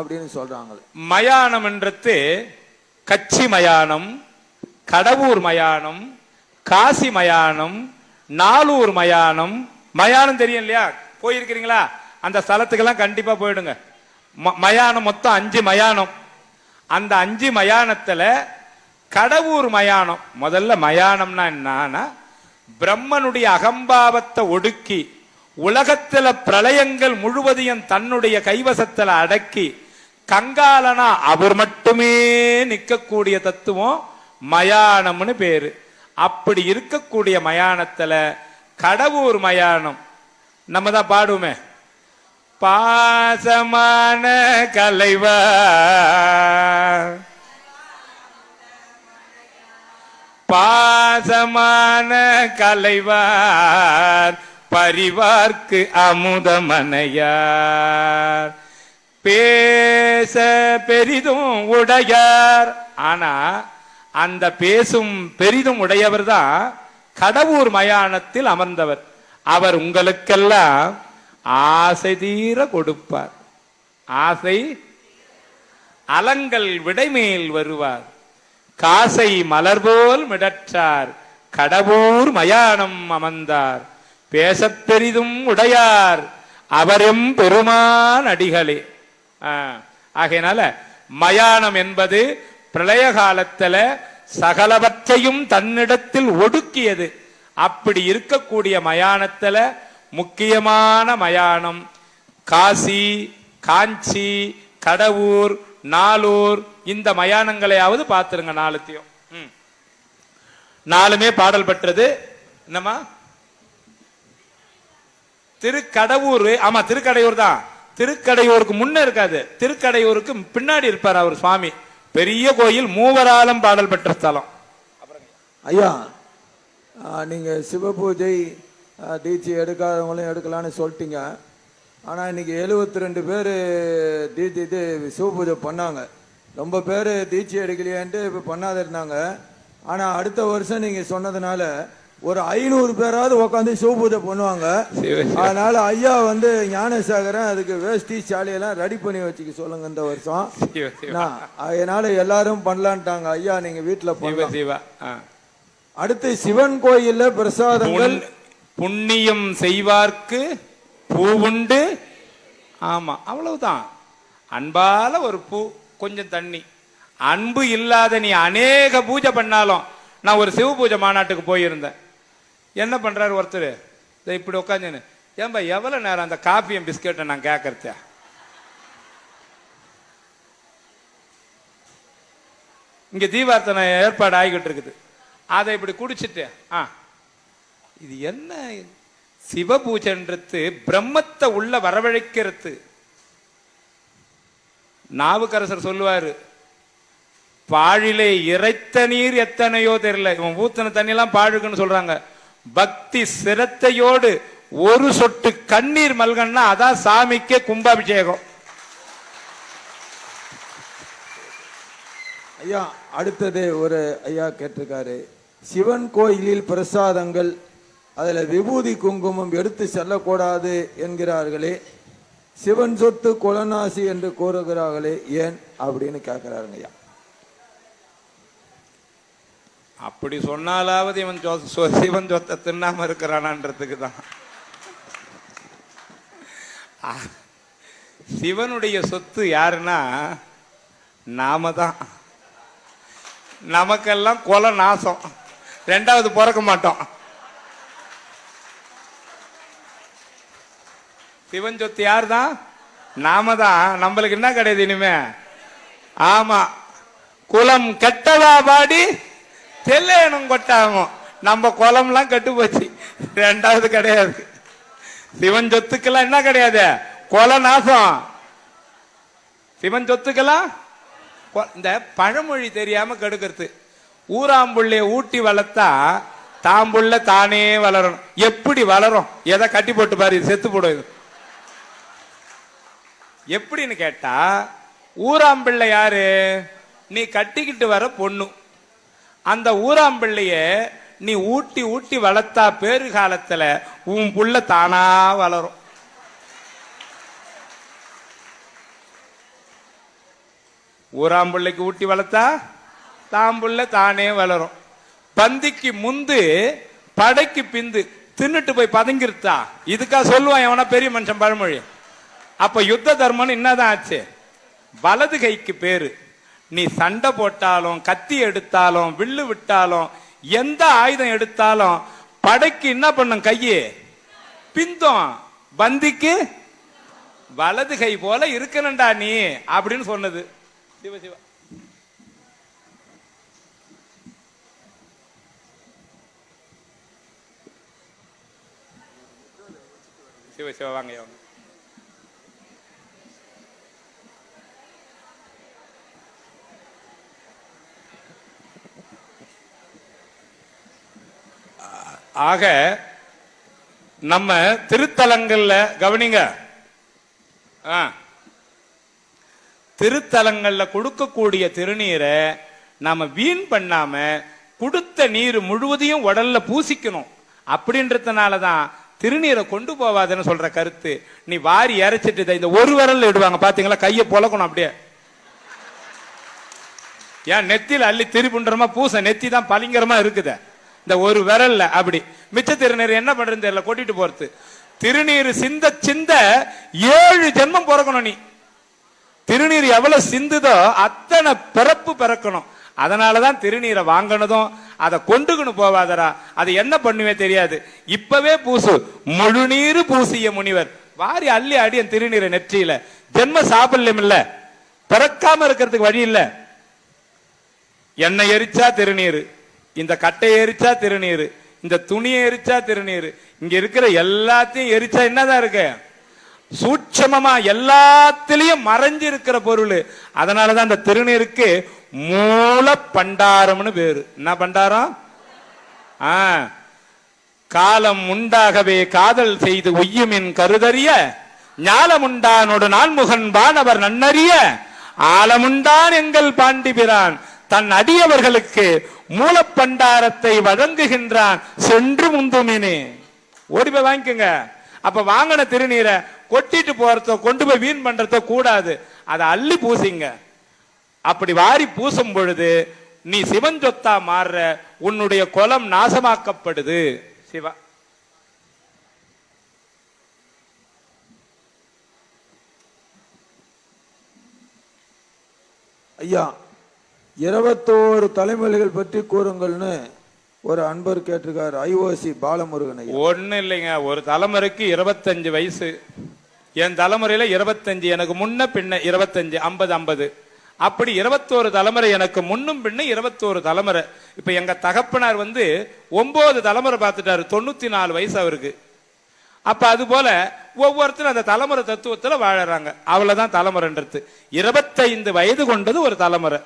அப்படின்னு சொல்றாங்க மயானம் என்றது கச்சி மயானம் கடவுர் மயானம் காசி மயானம் நாலூர் மயானம். மயானம் தெரியும் இல்லையா? போயிருக்கிறீங்களா? அந்த ஸ்தலத்துக்கெல்லாம் கண்டிப்பா போயிடுங்க. ம- மயானம் மொத்தம் அஞ்சு மயானம். அந்த அஞ்சு மயானத்துல கடவுர் மயானம். முதல்ல மயானம்னா என்னன்னா பிரம்மனுடைய அகம்பாவத்தை ஒடுக்கி உலகத்துல பிரளயங்கள் முழுவதையும் தன்னுடைய கைவசத்துல அடக்கி கங்காலனா அவர் மட்டுமே நிற்கக்கூடிய தத்துவம் மயானம்னு பேரு. அப்படி இருக்கக்கூடிய மயானத்துல கடவுர் மயானம். நம்ம தான் பாடுவோமே. பாசமான கலைவா. பாசமான கலைவார் பரிவார்க்கு அமுதமனையார். பேச பெரிதும் உடையார். ஆனா அந்த பேசும் பெரிதும் உடையவர் தான் கடவுர் மயானத்தில் அமர்ந்தவர். அவர் உங்களுக்கெல்லாம் ஆசை தீர கொடுப்பார். ஆசை அலங்கள் விடைமேல் வருவார். காசை மலர் போல் மிடற்றார். கடவுர் மயானம் அமர்ந்தார். பேசப் பெரிதும் உடையார். அவரும் பெருமான் அடிகளே. ஆகையினால மயானம் என்பது பிரளய காலத்துல சகலவற்றையும் தன்னிடத்தில் ஒடுக்கியது. அப்படி இருக்கக்கூடிய மயானத்துல முக்கியமான மயானம் காசி காஞ்சி கடவுர் நாலூர் இந்த மயானங்களையாவது பார்த்துருங்க நாலுத்தையும். ம். நாலுமே பாடல் பெற்றது. என்னம்மா? திருக்கடவுர் ஆமா திருக்கடையூர் தான். திருக்கடையூருக்கு முன்ன இருக்காது. திருக்கடையூருக்கு பின்னாடி இருப்பார் அவர் சுவாமி. பெரிய கோயில் மூவராலும் பாடல் பெற்ற ஸ்தலம். ஐயா நீங்க சிவபூஜை ஆ, தீட்சை எடுக்காதவங்களையும் எடுக்கலாம்னு சொல்லிட்டீங்க. ஆனா இன்னைக்கு 72 ரெண்டு பேர் தீட்சை இது சிவபூஜை பண்ணாங்க. ரொம்ப பேர் தீட்சை எடுக்கலையான்ட்டு இப்போ பண்ணாத இருந்தாங்க. ஆனால் அடுத்த வருஷம் நீங்கள் சொன்னதுனால ஒரு ஐநூறு பேராவது உட்காந்து சிவபூஜை பண்ணுவாங்க. சிவ, சிவ. அதனால ஐயா வந்து ஞானசாகரன் அதுக்கு வேஷ்டி சாலையெல்லாம் ரெடி பண்ணி வச்சுக்க சொல்லுங்க இந்த வருஷம். அதனால எல்லாரும் பண்ணலான்ட்டாங்க. ஐயா நீங்க வீட்டுல ஆ. அடுத்து சிவன் கோயில்ல பிரசாதங்கள். புண்- புண்ணியம் செய்வார்க்கு பூவுண்டு ஆமா அவ்வளவுதான். அன்பால ஒரு பூ கொஞ்சம் தண்ணி. அன்பு இல்லாத நீ அநேக பூஜை பண்ணாலும் நான் ஒரு சிவ பூஜை மாநாட்டுக்கு போயிருந்தேன். என்ன பண்ணுறாரு ஒருத்தர்? இதை இப்படி உட்காந்துன்னு ஏன்பா எவ்வளோ நேரம் அந்த காப்பியும் பிஸ்கெட்டை நான் கேட்கறதே இங்கே தீபார்த்தனை ஏற்பாடு ஆகிக்கிட்டு இருக்குது. அதை இப்படி குடிச்சிட்டு ஆ இது என்ன? சிவபூஜைன்றது பிரம்மத்தை உள்ள வரவழைக்கிறது. நாவுக்கரசர் சொல்லுவார் பாழிலே இறைத்த நீர் எத்தனையோ தெரியல. இவன் ஊத்தின தண்ணியெல்லாம் பாழுக்குன்னு சொல்கிறாங்க பக்தி சிரத்தையோடு ஒரு சொட்டு கண்ணீர் மல்கன்னா அதான் சாமிக்கே கும்பாபிஷேகம். ஐயா அடுத்தது ஒரு ஐயா கேட்டிருக்காரு. சிவன் கோயிலில் பிரசாதங்கள் அதுல விபூதி குங்குமம் எடுத்து செல்லக்கூடாது என்கிறார்களே. சிவன் சொத்து கொலநாசி என்று கூறுகிறார்களே ஏன் அப்படின்னு கேட்கிறாருங்க ஐயா. அப்படி சொன்னாலாவது இவன் ஜோ சொ- சிவன் சொத்தை தின்னாம இருக்கிறானான்றதுக்கு தான். ஆ, சிவனுடைய சொத்து யாருன்னா நாம தான். நமக்கெல்லாம் கொலை நாசம். ரெண்டாவது பிறக்க மாட்டோம். சிவன் சொத்து யார் தான்? நாம தான். நம்மளுக்கு என்ன கிடையாது இனிமே? ஆமா. குலம் கெட்டதா பாடி தெல்லேனும் கொட்டாகும். நம்ம குளம்லாம் கட்டு போச்சு ரெண்டாவது கிடையாது. சிவன் சொத்துக்கெல்லாம் என்ன கிடையாது? கொலை நாசம். சிவன் சொத்துக்கெல்லாம் கொ- இந்த பழமொழி தெரியாம கெடுக்கிறது. ஊராம்புள்ளைய ஊட்டி வளர்த்தா தாம்புள்ள தானே வளரணும். எப்படி வளரும்? எதை கட்டி போட்டு பாரு செத்து போடும் எப்படின்னு கேட்டா ஊராம்பிள்ளை யாரு? நீ கட்டிக்கிட்டு வர பொண்ணு. அந்த ஊராம்பிள்ளைய நீ ஊட்டி ஊட்டி வளர்த்தா பேரு காலத்துல உன் புள்ள தானா வளரும். ஊராம்பிள்ளைக்கு ஊட்டி வளர்த்தா தாம்புள்ள தானே வளரும். பந்திக்கு முந்து படைக்கு பிந்து தின்னுட்டு போய் பதுங்கிருத்தா? இதுக்கா சொல்லுவான் எவனா பெரிய மனுஷன் பழமொழி. அப்ப யுத்த தர்மம்னு என்னதான் ஆச்சு. வலது கைக்கு பேரு நீ சண்டை போட்டாலும் கத்தி எடுத்தாலும் வில்லு விட்டாலும் எந்த ஆயுதம் எடுத்தாலும் படைக்கு என்ன பண்ணும் கையே? பிந்தம். பந்திக்கு வலது கை போல இருக்கணும்டா நீ அப்படின்னு சொன்னது. சிவ சிவா. சிவ சிவா வாங்க. ஆக நம்ம திருத்தலங்கள்ல கவனிங்க. ஆ. திருத்தலங்கள்ல கொடுக்கக்கூடிய திருநீரை நாம வீண் பண்ணாம கொடுத்த நீர் முழுவதையும் உடல்ல பூசிக்கணும். அப்படின்றதுனால தான் திருநீரை கொண்டு போவாதுன்னு சொல்ற கருத்து. நீ வாரி இறைச்சிட்டு இந்த ஒரு விரல்ல இடுவாங்க. பாத்தீங்களா? கையை பொழக்கணும் அப்படியே. ஏன் நெத்தியில் அள்ளி திருப்புன்றமா பூச நெத்தி தான் பலிங்கரமா இருக்குது. இந்த ஒரு விரல்ல அப்படி. மிச்ச திருநீர் என்ன பண்றது தெரியல கொட்டிட்டு போறது. திருநீர் சிந்த சிந்த ஏழு ஜென்மம் பிறக்கணும் நீ. திருநீர் எவ்வளவு சிந்துதோ அத்தனை பிறப்பு பிறக்கணும். அதனாலதான் திருநீரை வாங்கினதும் அதை கொண்டுக்கணும் போவாதரா அது என்ன பண்ணுவே தெரியாது. இப்பவே பூசு. முழுநீரு பூசிய முனிவர். வாரி அள்ளி அடியன் திருநீரை நெற்றியில. ஜென்ம சாபல்யம் இல்ல. பிறக்காம இருக்கிறதுக்கு வழி இல்ல. எண்ணெய் எரிச்சா திருநீர். இந்த கட்டை எரிச்சா திருநீர் இந்த துணியை எரிச்சா திருநீர். இங்க இருக்கிற எல்லாத்தையும் எரிச்சா என்னதான் இருக்கு? சூட்சமமா எல்லாத்திலையும் மறைஞ்சு இருக்கிற பொருள். அதனாலதான் அந்த திருநீருக்கு மூல பண்டாரம்னு பேரு. என்ன பண்டாரம்? ஆ. காலம் உண்டாகவே காதல் செய்து உய்யுமின் கருதறிய ஞாலமுண்டானோடு நான்முகன் அவர் நன்னறிய ஆலமுண்டான் எங்கள் பாண்டிபிரான் தன் அடியவர்களுக்கு மூலப்பண்டாரத்தை வழங்குகின்றான். சென்று முந்துமினே. ஓடி போய் வாங்கிக்கோங்க. அப்ப வாங்கின திருநீரை கொட்டிட்டு போறதோ கொண்டு போய் வீண் பண்றதோ கூடாது. அதை அள்ளி பூசிங்க. அப்படி வாரி பூசும் பொழுது நீ சிவன் சொத்தா மாறுற உன்னுடைய குலம் நாசமாக்கப்படுது. சிவா. ஐயா இருபத்தோரு தலைமுறைகள் பற்றி கூறுங்கள்னு ஒரு அன்பர் கேட்டிருக்காரு ஐஓசி பாலமுருகன் ஐயா. ஒண்ணு இல்லைங்க ஒரு தலைமுறைக்கு இருபத்தஞ்சு வயசு. என் தலைமுறையில இருபத்தஞ்சு எனக்கு முன்ன பின்ன இருபத்தஞ்சு ஐம்பது ஐம்பது. அப்படி இருபத்தோரு தலைமுறை எனக்கு முன்னும் பின்ன இருபத்தோரு தலைமுறை. இப்ப எங்க தகப்பனார் வந்து ஒன்பது தலைமுறை பார்த்துட்டாரு தொண்ணூத்தி நாலு வயசு அவருக்கு. அப்ப அது போல ஒவ்வொருத்தரும் அந்த தலைமுறை தத்துவத்துல வாழறாங்க. அவ்வளவுதான் தலைமுறைன்றது. இருபத்தைந்து வயது கொண்டது ஒரு தலைமுறை.